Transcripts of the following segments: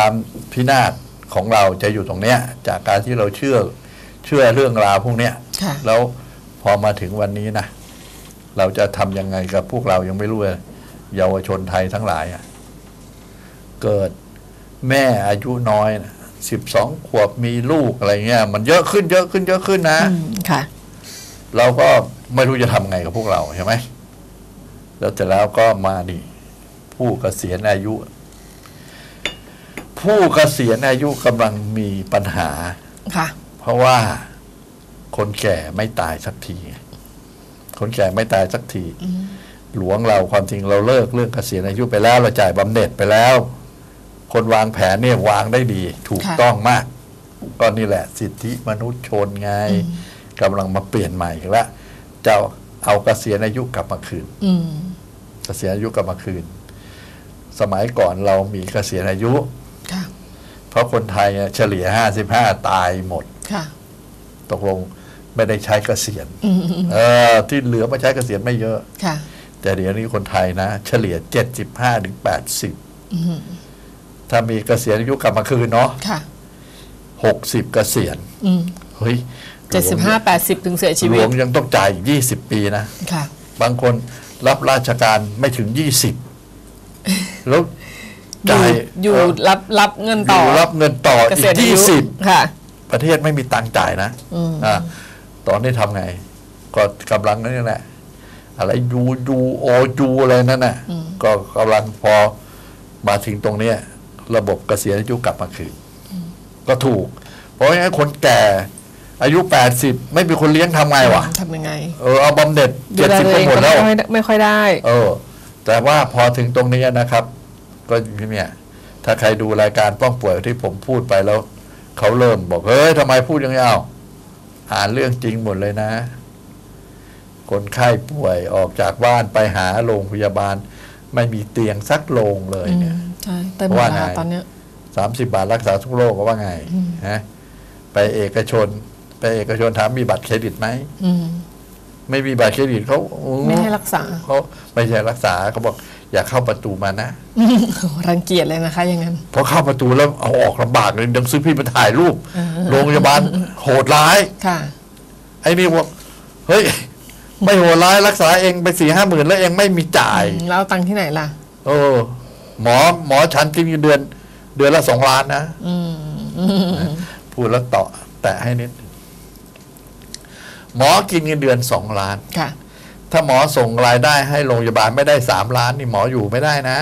ความพินาศของเราจะอยู่ตรงเนี้ย จากการที่เราเชื่อเชื่อเรื่องราวพวกเนี้ยค่ะ แล้วพอมาถึงวันนี้นะเราจะทำยังไงกับพวกเรายังไม่รู้เลยเยาวชนไทยทั้งหลายอะเกิดแม่อายุน้อยสิบสองขวบมีลูกอะไรเงี้ย มันเยอะขึ้นเยอะขึ้นเยอะขึ้นนะ อืมค่ะ เราก็ไม่รู้จะทำไงกับพวกเราใช่ไหม แล้วแต่แล้วก็มานี่ ผู้เกษียณอายุ ผู้เกษียณอายุกำลังมีปัญหา ค่ะ เพราะว่าคนแก่ไม่ตายสักทีคนแก่ไม่ตายสักที หลวงเราความจริงเราเลิกเรื่องเกษียณอายุไปแล้ว เราจ่ายบำเหน็จไปแล้ว คนวางแผนเนี่ยวางได้ดี ถูกค่ะ ต้องมาก ก็นี่แหละสิทธิมนุษยชนไงกำลังมาเปลี่ยนใหม่อีกแล้วจะเอาเกษียณอายุกลับมาคืน อืม เกษียณอายุกลับมาคืน สมัยก่อนเรามีเกษียณอายุค่ะเพ ราะคนไทยเนี่ยเฉลี่ยห้าสิบห้าตายหมด ค่ะ ตกลงไม่ได้ใช้เกษียณอืมอืมเออที่เหลือมาใช้เกษียณไม่เยอะ ค่ะ แต่เดี๋ยวนี้คนไทยนะ เฉลี่ยเจ็ดสิบห้าถึงแปดสิบอืมถ้ามีเกษียณอายุกลับมาคืนเนาะค่ะหกสิบเกษียณอืมเฮ้ยเจ็ดสิบห้าแปดสิบถึงเสียชีหลวิตวงยังต้องจ่ายยี่สิบปีนะ ค่ะ บางคนรับราชการไม่ถึงยี่สิบแล้วอยู่ จ่ายอยู่เรับรับเงินอต่อยู่รับเงินต่อเกอีษียณกอายี่ยุสิบค่ะประเทศไม่มีตังค์จ่ายนะอืมอ่าตอนนี้ทำไง ก็กำลังนั่นแหละอะไรยูยูโอยูอะไรนั่นน่ะก็กำลังพอมาถึงตรงเนี้ย ระบบเกษียณอายุกลับมาคืนก็ถูก เพราะงั้นคนแก่อายุแปดสิบไม่มีคนเลี้ยงทำไงวะทำยังไง เออเอาบำเหน็จดูเจ็ดแลสิบตัวก็เองหมดก็แล้วไม่ค่อยไม่ค่อยได้ เออ แต่ว่าพอถึงตรงนี้นะครับ ก็เนี่ยถ้าใครดูรายการป้องป่วยที่ผมพูดไปแล้วเขาเริ่มบอกเฮ้ยทำไมพูดอย่างนี้เอาอ่านเรื่องจริงหมดเลยนะ คนไข้ป่วยออกจากบ้านไปหาโรงพยาบาล ไม่มีเตียงสักโรงเลยอืเนี่ยมใช่เต็มเวว่าลาไงตอนเนี้ยสามสิบาทรักษาทุกโรคก็ว่าไงฮะไปเอกชน ไปเอกชนถามมีบัตรเครดิตไหมอืมไม่มีบัตรเครดิตเขาไม่ให้รักษาเขาไม่ใช่รักษาเขาบอก อย่าเข้าประตูมานะ รังเกียจเลยนะคะอย่างนั้นพอเข้าประตูแล้วเอาออกลำบากเลยดังซื้อพี่มาถ่ายรูปโรงพยาบาลโหดร้ายค่ะ ไอ้นี่บอกเฮ้ยไม่โหดร้ายรักษาเองไปสี่ห้าหมื่นแล้วเองไม่มีจ่ายแล้วเอาตังค์ที่ไหนล่ะเออหมอหมอฉันกินเงินเดือน เดือนละสองล้านนะอืมพูดแล้วต่อ แตะให้นิด หมอกินเงินเดือนสองล้านค่ะ ถ้าหมอส่งรายได้ให้โรงพยาบาลไม่ได้สามล้านนี่หมออยู่ไม่ได้นะ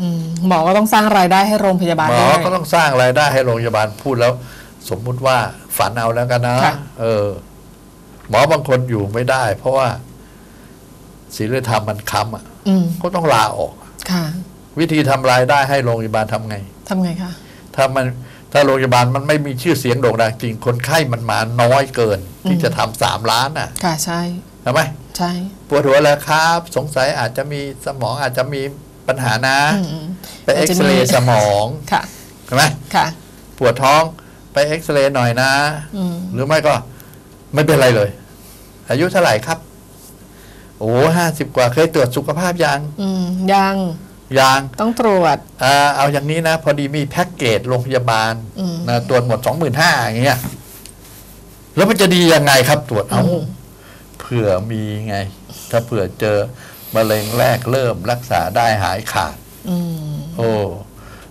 อืมหมอก็ต้องสร้างรายได้ให้โรงพยาบาลหมอด้วยก็ต้องสร้างรายได้ให้โรงพยาบาลพูดแล้ว สมมุติว่าฝันเอาแล้วกันนะค่ะเออ หมอบางคนอยู่ไม่ได้ เพราะว่าศีลธรรมมันค้ำอะอืมก็ต้องลาออกค่ะ วิธีทำรายได้ให้โรงพยาบาลทำไงทำไงคะถ้ามันถ้าโรงพยาบาลมันไม่มีชื่อเสียงโด่งดังจริงคนไข้มันมาน้อยเกิน ที่จะทำสามล้านอะ ค่ะใช่ทำไหม ใช่ปวดหัวแล้วครับ สงสัยอาจจะมีสมองอาจจะมีปัญหานะอืมอืมไปเอ็กซเรย์สมองค่ะใช่ไหมค่ะ ปวดท้องไปเอ็กซเรย์หน่อยนะอืมหรือไม่ก็ไม่เป็นไรเลย อายุเท่าไหร่ครับ โอ้ห้าสิบกว่าเคยตรวจสุขภาพยังอืมยังยังต้องตรวจอ่าเอาอย่างนี้นะ พอดีมีแพ็กเกจโรงพยาบาลอืมนะตรวจหมดสองหมื่นห้าอย่างเงี้ยแล้วมันจะดียังไงครับตรวจเอาอืมเผื่อมีไง ถ้าเผื่อเจอมะเร็งแรกเริ่มรักษาได้หายขาดอืมโอ้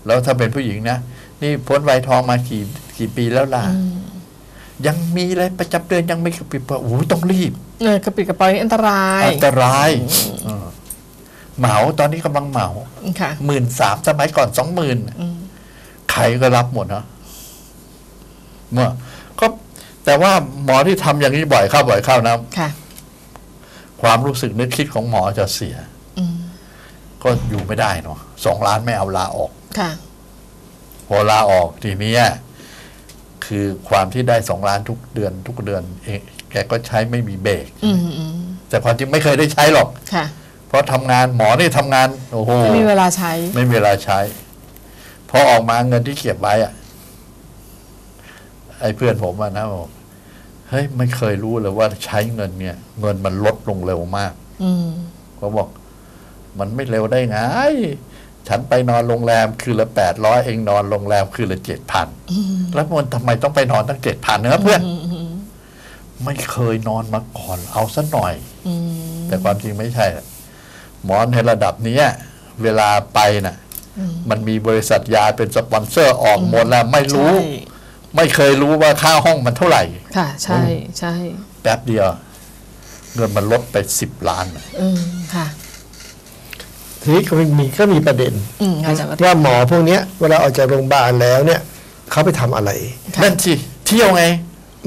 แล้วถ้าเป็นผู้หญิงนะ นี่พ้นวัยทองมากี่กี่ปีแล้วล่ะ ยังมีอะไรประจำเดือนยังไม่กระปิดโอ้โหต้องรีบเออกระปิดกระปอยนี่อันตราย อันตรายเออเหมาตอนนี้กำลังเหมาค่ะหมื่นสามสมัยก่อนสองหมื่นอืมใครก็รับหมดนะเมื่อก็แต่ว่าหมอที่ทำอย่างนี้บ่อยเข้าบ่อยเข้านะ ค่ะความรู้สึกนึกคิดของหมอจะเสียอืมก็อยู่ไม่ได้เนาะสองล้านไม่เอาลาออกค่ะพอลาออกทีเนี้ยคือความที่ได้สองล้านทุกเดือน ทุกเดือนเองแกก็ใช้ไม่มีเบรกอืมอืมแต่ความจริงไม่เคยได้ใช้หรอกค่ะเพราะทำงานหมอนี่ทำงานโอ้โหไม่มีเวลาใช้ ไม่มีเวลาใช้พอออกมาเงินที่เก็บไว้อะไอ้เพื่อนผมอะนะบอก เฮ้ยไม่เคยรู้เลยว่าใช้เงินเนี่ย เงินมันลดลงเร็วมาก อืมเขาบอก มันไม่เร็วได้ไง ฉันไปนอนโรงแรมคืนละแปดร้อยเองนอนโรงแรมคืนละเจ็ดพันแล้วมันทำไมต้องไปนอนตั้งเจ็ดพันเนื้อเพื่อนไม่เคยนอนมาก่อนเอาซะหน่อยอืมแต่ความจริงไม่ใช่น่ะหมอในระดับเนี้ยเวลาไปน่ะ มันมีบริษัทยาเป็นสปอนเซอร์ออกหมดแล้วไม่รู้ใช่ ไม่เคยรู้ว่าค่าห้องมันเท่าไหร่ ค่ะ ใช่ใช่แป๊บเดียว เงินมันลดไปสิบล้านน่ะอืมค่ะ ทีนี้ก็มีก็มีประเด็น อืมอาจารย์ว่าหมอพวกเนี้ยเวลาออกจากโรงพยาบาลแล้วเนี่ย เขาไปทำอะไร ค่ะนั่นสิเที่ยวไง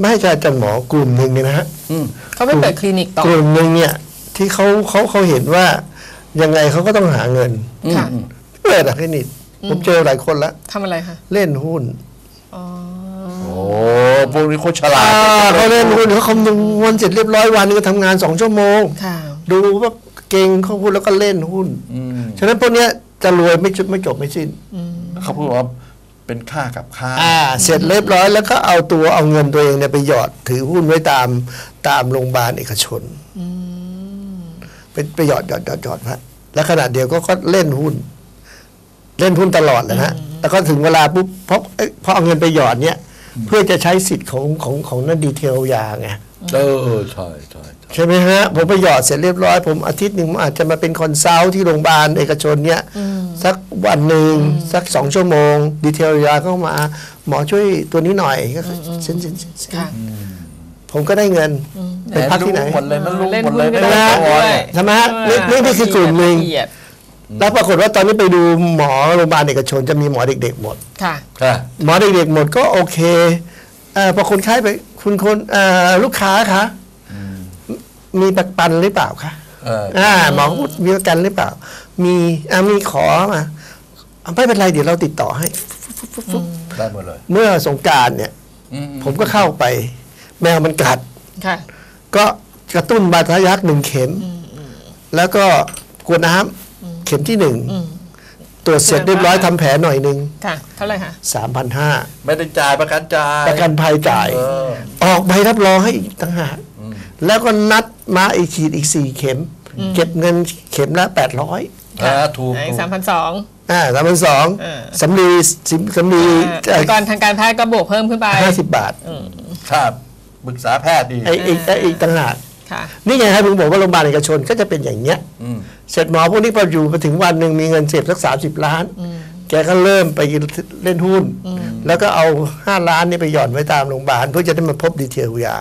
ไม่ใช่อาจารย์หมอกลุ่มหนึ่งเนี่ยนะฮะ อืม เขาไปเปิดคลินิกต่อ กลุ่มหนึ่งเนี่ยที่เขาเขาเขาเห็นว่า ยังไงเขาก็ต้องหาเงินค่ะ เปิดอะคลินิกผมเจอหลายคนแล้วทำอะไรคะเล่นหุ้น อ๋อโอ้ พวกนี้เขาฉลาอ่าดเขาเล่นหุ้นเขาคำนวณเสร็จเรียบร้อยวันนึงก็ทำงานสองชั่วโมงค่ะดูว่าเก่งเขาหุ้นแล้วก็เล่นหุ้นอืมฉะนั้นพวกเนี้ยจะรวยไม่จบไม่จบไม่สิ้นเขาพูดว่าเป็นค่ากับค่าอ่าเสร็จเรียบร้อยแล้วก็เอาตัวเอาเงินตัวเองเนี่ยไปหยอดถือหุ้นไว้ตามตามโรงพยาบาลเอกชนเป็นไปหยอดหยอดหยอดหยอดพะแล้วขณะเดียวก็ก็เล่นหุ้น เล่นหุ้นตลอดเลยนะแล้วก็ถึงเวลาปุ๊บเพราะเอ้ยพอเอาเงินไปหยอดเนี่ย เพื่อจะใช้สิทธิ์ของของของนั่นดีเทลยาไงเออเออใช่ใช่ใช่ใช่ไหมฮะ ผมไปหยอดเสร็จเรียบร้อย ผมอาทิตย์หนึ่งผมอาจจะมาเป็นคอนซัลท์ที่โรงพยาบาลเอกชนเนี่ยสักวันหนึ่งสักสองชั่วโมง ดีเทลยาเข้ามา หมอช่วยตัวนี้หน่อยก็คือเซ็นเซ็นเซ็นเซ็นค่ะผมก็ได้เงินไปพักที่ไหนรู้หมดเลยนะรู้เล่นหมดหุ้เลยนก็นะได้นะด้วยใช่ไหมฮะนี่นี่นี่คือกลุ่มหนึ่งละเอียด แล้วปรากฏว่าตอนนี้ไปดูหมอโรงพยาบาลเอกชนจะมีหมอเด็ก ๆ หมด ค่ะ ค่ะ หมอเด็กๆหมดก็โอเคเอ่อพอคนไข้ไปคุณคนเอ่อลูกค้าคะมีประกันหรือเปล่าคะเอออ่าหมอก็พูดมีประกันหรือเปล่า มีอ่ามีขอมาอะไม่เป็นไรเดี๋ยวเราติดต่อให้ ได้หมดเลย เมื่อสงกรารเนี่ย อืม ผมก็เข้าไป แมวมันกัด ค่ะ ก็กระตุ้นบาดทะยักหนึ่งเข็ม แล้วก็กรวดน้ำเข็มที่หนึ่งตรวจเสร็จเรียบร้อยทำแผลหน่อยหนึ่งค่ะเท่าไหร่คะสามพันห้าไม่ได้จ่ายประกันจ่ายประกันภัยจ่ายเออออกใบรับรองให้อีกต่างหากแล้วก็นัดมาอีกฉีดอีกสี่เข็ม เก็บเงินเข็มละแปดร้อยอ่าถูกอีถูกกสามพันสองอ่าสามพันสองเออสำลีสิสำลีอุปกรณ์ทางการแพทย์ก็บวกเพิ่มขึ้นไปห้าสิบบาทครับปรึกษาแพทย์ดีไอ้อีกไอ้อีกต่างหากค่ะนี่ไงครับผมบอกว่าโรงพยาบาลเอกชนก็จะเป็นอย่างเงี้ยอืม เสร็จหมอพวกนี้พออยู่มาถึงวันหนึ่งมีเงินเสพสักสามสิบล้าน แกก็เริ่มไปเล่นหุ้น แล้วก็เอาห้าล้านนี่ไปหย่อนไว้ตามโรงพยาบาลเพื่อจะได้มาพบดีเทลยา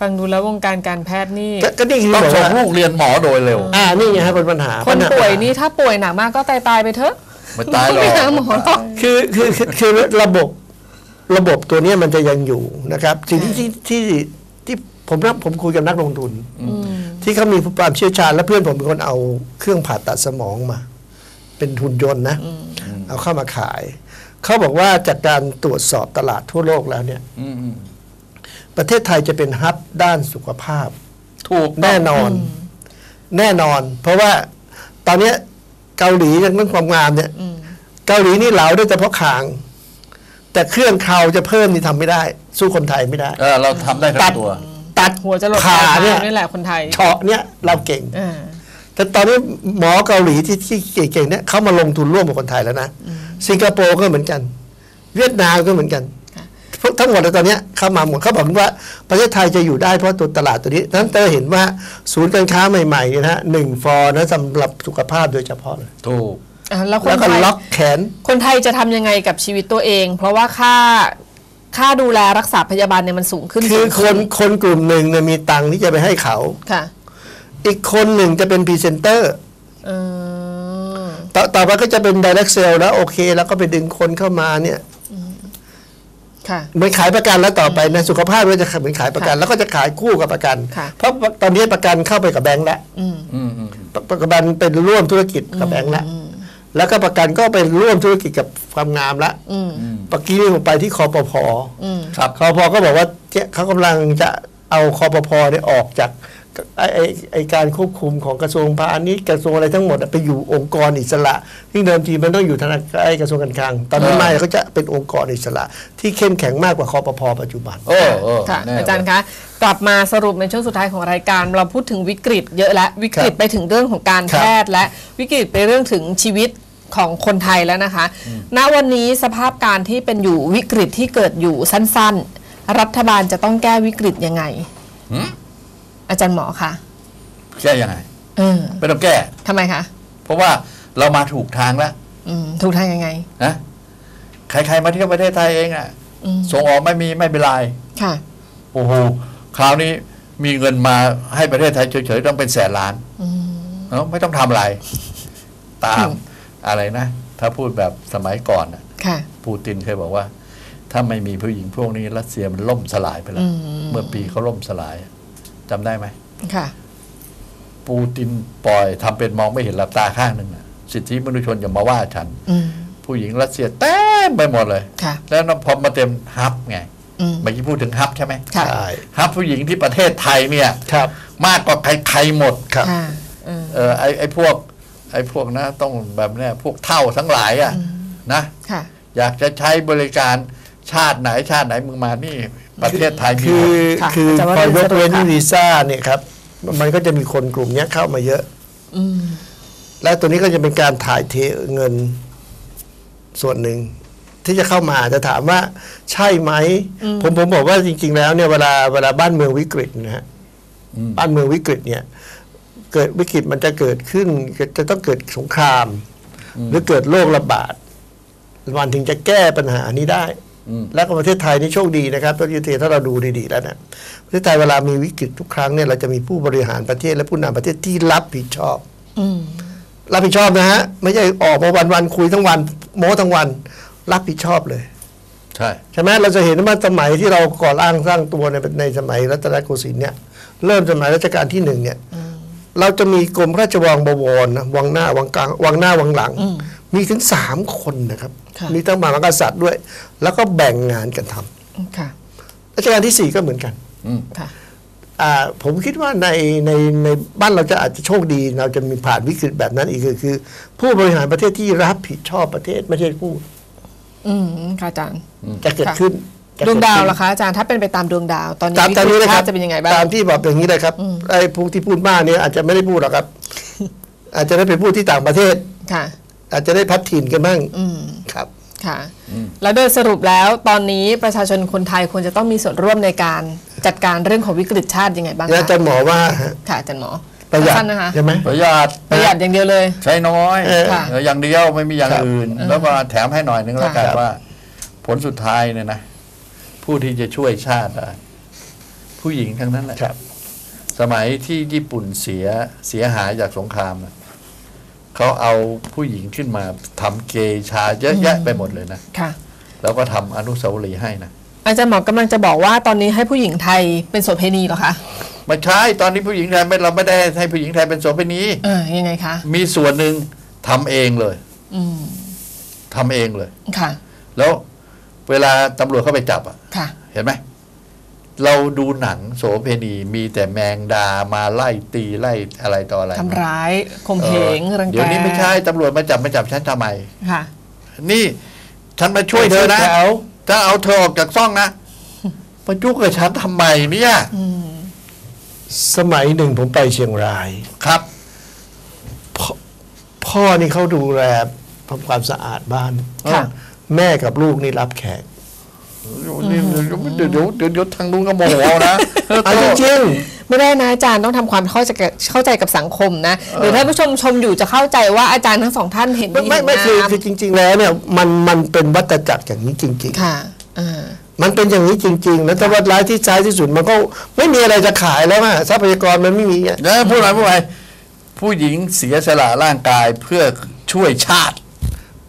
ฟังดูแล้ววงการการแพทย์นี่ก็ก็นี่คือต้องบอกส่งว่าลูกเรียนหมอโดยเร็ว อ่านี่ไงครับเป็นปัญหาคนญหาป่วยนี่ถ้าป่วยหนักมากก็ตายตายๆไปเถอะไม่ตายหรอกไม่หาหมอหรอกคือคือคือคือระบบระบบตัวเนี้ยมันจะยังอยู่นะครับ สิ่งที่ที่ที่ที่ผมรับผมคุยกับนักลงทุน ที่เขามีความเชี่ยวชาญและเพื่อนผมเป็นคนเอาเครื่องผ่าตัดสมองมา เป็นทุนยนต์นะ เอาเข้ามาขาย เขาบอกว่าจากการตรวจสอบตลาดทั่วโลกแล้วเนี่ยอืมอืมประเทศไทยจะเป็นฮับด้านสุขภาพ ถูกแน่นอน แน่นอน เพราะว่าตอนเนี้ยเกาหลีเรื่องความงามเนี่ยเกาหลีนี่เหลาได้เฉพาะคาง แต่เครื่องเขาจะเพิ่มนี่ทำไม่ได้ สู้คนไทยไม่ได้ เออเราทำได้ทั้ตัดงตัว ตัดหัวจะหลดขาปลายเนี่ยเท้านี่แหละคนไทยเฉาะเนี่ยเราเก่งอ่าแต่ตอนนี้หมอเกาหลีที่ที่เก่งๆเนี่ยเขามาลงทุนร่วมกับคนไทยแล้วนะสิงคโปร์ก็เหมือนกัน เวียดนามก็เหมือนกันพวกทั้งหมดเลยตอนเนี้ยเข้ามาหมดเขาบอกว่าประเทศไทยจะอยู่ได้เพราะตัวตลาดตัวนี้นั้นเตอเห็นว่าศูนย์การค้าใหม่ๆเนี่ยนะฮะหนึ่งฟอร์นะสำหรับสุขภาพโดยเฉพาะเลยถูกอะแล้วคแล้นวก็ไทยล็อกแขน คนไทยจะทำยังไงกับชีวิตตัวเอง เพราะว่าค่า ค่าดูแลรักษาพยาบาลเนี่ยมันสูงขึ้นคือสูงคขึ้นคนกลุ่มหนึ่งเนี่ยมีตังค์ที่จะไปให้เขา ค่ะอีกคนหนึ่งจะเป็นพรีเซนเตอร์เออต่อต่อไปก็จะเป็น direct sale แล้วโอเค แล้วก็ไปดึงคนเข้ามาเนี่ยค่ะ เหมือนขายประกันแล้วต่อไปในะสุขภาพก็จะเหมือนขายประกัน แล้วก็จะขายคู่กับประกัน ค่ะ เพราะตอนนี้ประกันเข้าไปกับแบงค์แล้วอืม อืมอืม ประกันเป็นร่วมธุรกิจกับแบงค์แล้ว แล้วก็ประกันก็ไปร่วมธุรกิจกับความงามแล้วอืมเมื่อกี้นี่ผมไปที่คอปพออืมครับคอปพก็บอกว่าเนี่ยเขากำลังจะเอาคอปพเนี่ยออกจากไอไอไอการควบคุมของกระทรวงพาณิชย์กระทรวงอะไรทั้งหมดอะไปอยู่องค์กรอิสระที่เดิมทีมันต้องอยู่ธนาคารไอกระทรวงการคลัง ตอนนี้เออไม่เขาจะเป็นองค์กรอิสระ ที่เข้มแข็งมากกว่าคอปพปัจจุบันโอ้โอ้ค่ะแน่อาจารย์คะกลับมาสรุปในช่วงสุดท้ายของรายการ เราพูดถึงวิกฤตเยอะแล้ววิกฤตครับไปถึงเรื่องของการครับแพทย์และวิกฤตไปเรื่องถึงชีวิต ของคนไทยแล้วนะคะ ณ วันนี้สภาพการที่เป็นอยู่วิกฤตที่เกิดอยู่สั้นๆ รัฐบาลจะต้องแก้วิกฤตยังไง หืมอาจารย์หมอคะแก้ยังไงเออไม่ต้องแก้ ทำไมคะเพราะว่าเรามาถูกทางแล้วอืมถูกทางยังไง นะใครๆมาเที่ยวประเทศไทยเองอะอืม ส่งออกไม่มีไม่เป็นไรค่ะ โอ้โหคราวนี้มีเงินมาให้ประเทศไทยเฉยๆต้องเป็นแสนล้านเอ้าไม่ต้องทำอะไร ตาม อะไรนะ ถ้าพูดแบบสมัยก่อนน่ะค่ะปูตินเคยบอกว่า ถ้าไม่มีผู้หญิงพวกนี้รัสเซียมันล่มสลายไปแล้วอืมเมื่อปีเขาล่มสลายจำได้ไหมค่ะ ปูตินปล่อยทำเป็นมองไม่เห็นหลับตาข้างหนึ่งน่ะสิทธิมนุษยชนอย่ามาว่าฉันอืมผู้หญิงรัสเซียเต็มไปหมดเลยค่ะแล้วพอมาเต็มฮับไงอืมเมื่อกี้พูดถึงฮับใช่ไหมค่ะใช่ฮับผู้หญิงที่ประเทศไทยเนี่ยครับ มากกว่าใครๆหมดครับค่ะเออเออไอไอพวก ไอพวกนะต้องแบบเนี้ยพวกเท่าทั้งหลายอะนะค่ะอยากจะใช้บริการชาติไหนชาติไหนมึงมานี่ ประเทศไทยมีคืหมอดค่ะคืออาจารย์ว่าพอยกเว้นเป็นสรุปค่ะวีซ่าเนี่ยครับ มันก็จะมีคนกลุ่มเนี้ยเข้ามาเยอะอืมและตัวนี้ก็จะเป็นการถ่ายเทเงินส่วนหนึ่งที่จะเข้ามาจะถามว่าใช่ไหมผมผมบอกว่าจริง ๆ แล้วเนี่ยเวลาเวลาบ้านเมืองวิกฤตนะฮะอืมบ้านเมืองวิกฤตเนี่ย เกิดวิกฤตมันจะเกิดขึ้น จะต้องเกิดสงคราม หรือเกิดโรคระบาดมันถึงจะแก้ปัญหานี้ได้อืมแล้วก็ประเทศไทยนี่โชคดีนะครับประเทศไทยถ้าเราดูดีๆแล้วนะประเทศไทยเวลามีวิกฤตทุกครั้งเนี่ยเราจะมีผู้บริหารประเทศและผู้นำประเทศที่รับผิดชอบอืมรับผิดชอบนะฮะไม่ใช่ออกมาวันวันๆคุยทั้งวัน โม้ทั้งวัน รับผิดชอบเลยใช่ใช่ไหมเราจะเห็นว่าสมัยที่เราก่อร่างสร้างตัวในในสมัยรัตนโกสินทร์เนี่ยเริ่มสมัยรัชกาลที่หนึ่งเนี่ย เราจะมีกรมราชวังบวรนะวังหน้าวังกลางวังหน้าวังหลัง มีถึงสามคนนะครับค่ะมีทั้งมหากษัตริย์ด้วย แล้วก็แบ่งงานกันทำค่ะรัชกาลที่สี่ก็เหมือนกันอืมค่ะอ่าผมคิดว่าในในในบ้านเราจะอาจจะโชคดี เราจะมีผ่านวิกฤตแบบนั้นอีกคือคือ ผู้บริหารประเทศที่รับผิดชอบประเทศไม่ใช่ผู้อืมค่ะอาจารย์จะเกิดค่ะขึ้นจะ ดวงเกิดาวขึ้นล่ะคะอาจารย์ถ้าเป็นไปตามดวงดาว ตอนนี้ตามตามนี้เลยวิกฤตคชารับติจะเป็นยังไงบ้างตามที่บอกอย่างนี้เลยครับไอ้พวกที่พูดมากเนี่ยอาจจะไม่ได้พูดหรอกครับ อาจจะได้ไปพูดที่ต่างประเทศค่ะ อาจจะได้พัดถิ่นกันบ้างอืมครับค่ะ แล้วโดยสรุปแล้วตอนนี้ประชาชนคนไทยควรจะต้องมีส่วนร่วมในการจัดการเรื่องของวิกฤตชาติยังไงบ้างแล้วคะอาจารย์หมอว่าฮะค่ะอาจารย์หมอประหยัดสั้นๆนะคะใช่ไหมประหยัดประหยัดอย่างเดียวเลย ใช้น้อยเออค่ะเอออย่างเดียวไม่มีอย่างครับอื่น แล้วก็แถมให้หน่อยนึงแล้วกันครับว่า ผลสุดท้ายเนี่ยนะ ผู้ที่จะช่วยชาติได้ผู้หญิงทั้งนั้นแหละครับ สมัยที่ญี่ปุ่นเสียเสียหายจากสงครามน่ะเขาเอาผู้หญิงขึ้นมาทำเกชาเยอะแยะไปหมดเลยนะ ค่ะ แล้วก็ทำอนุสาวรีย์ให้นะ อาจารย์หมอกำลังจะบอกว่าตอนนี้ให้ผู้หญิงไทยเป็นโสเภณีเหรอคะไม่ใช่ตอนนี้ผู้หญิงไทยไม่เราไม่ได้ให้ผู้หญิงไทยเป็นโสเภณีเออยังไงคะมีส่วนหนึ่งทำเองเลยอืมทำเองเลย ค่ะ แล้ว เวลาตำรวจเข้าไปจับอะค่ะ เห็นไหมเราดูหนังโสเพณีมีแต่แมงดามาไล่ตีไล่อะไรต่ออะไรทำร้ายข่มเหงเออรังแกเดี๋ยวนี้ไม่ใช่ตำรวจมาจับมาจับฉันทำไมค่ะ นี่ฉันมาช่วยเธอนะแถวถ้าเอาเธอออกจากซ่องนะมายุ่งกับฉันทำไมเนี่ยสมัยหนึ่งผมไปเชียงรายครับพ่อนี่เขาดูแลทำความสะอาดบ้านค่ะ แม่กับลูกนี่รับแขกเดี๋ยวเดี๋ยวเดี๋ยวเดี๋ยวเดี๋ยวเดี๋ยวทางนู้นก็โมโหเอานะเออเอาจริงไม่ได้นะอาจารย์ต้องทำความเข้าใจกับเข้าใจกับสังคมนะหรือท่านผู้ชมชมอยู่จะเข้าใจว่าอาจารย์ทั้งสองท่านเห็นๆไม่ดีไม่ไม่เห็นคืองามคือจริง ๆ แล้วเนี่ยมันมันเป็นวัฏจักรอย่างนี้จริงค่ะอ่าๆมันเป็นอย่างนี้จริง ๆ แล้วถ้าวัดร้ายที่ซ้ายที่สุดมันก็ไม่มีอะไรจะขายแล้วอะทรัพยากรมันไม่มีอะเดี๋ยวพูดอะไรพูดอะไรผู้หญิงเสียสละร่างกายเพื่อช่วยชาติ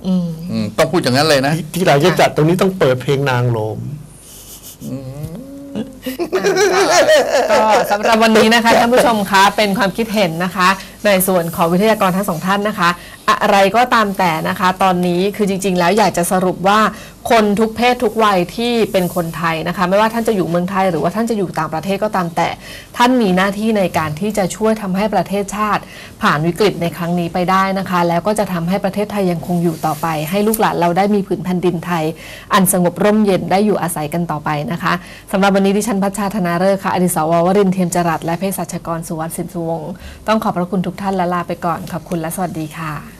อืมอืมต้องพูดอย่างนั้นเลยนะ ที่หลังจะจัดตรงนี้ต้องเปิดเพลงนางโลม ก็สำหรับวันนี้นะคะท่านผู้ชมคะเป็นความคิดเห็นนะคะ ในส่วนของวิทยากรทั้งสองท่านนะคะ อะไรก็ตามแต่นะคะ ตอนนี้คือจริง ๆ แล้วอยากจะสรุปว่า คนทุกเพศทุกวัยที่เป็นคนไทยนะคะ ไม่ว่าท่านจะอยู่เมืองไทย หรือว่าท่านจะอยู่ต่างประเทศก็ตามแต่ ท่านมีหน้าที่ในการที่จะช่วยทำให้ประเทศชาติ ผ่านวิกฤตในครั้งนี้ไปได้นะคะ แล้วก็จะทำให้ประเทศไทยยังคงอยู่ต่อไป ให้ลูกหลานเราได้มีผืนแผ่นดินไทย อันสงบร่มเย็นได้อยู่อาศัยกันต่อไปนะคะสำหรับวันนี้ดิฉันพัชชาธนาเริกษ์ค่ะอดิศรววรินทร์เทียมจรัสและเภสัชกรสุวรรณสินสุวงศ์ต้องขอบพระคุณทุกท่านและลาไปก่อนขอบคุณและสวัสดีค่ะ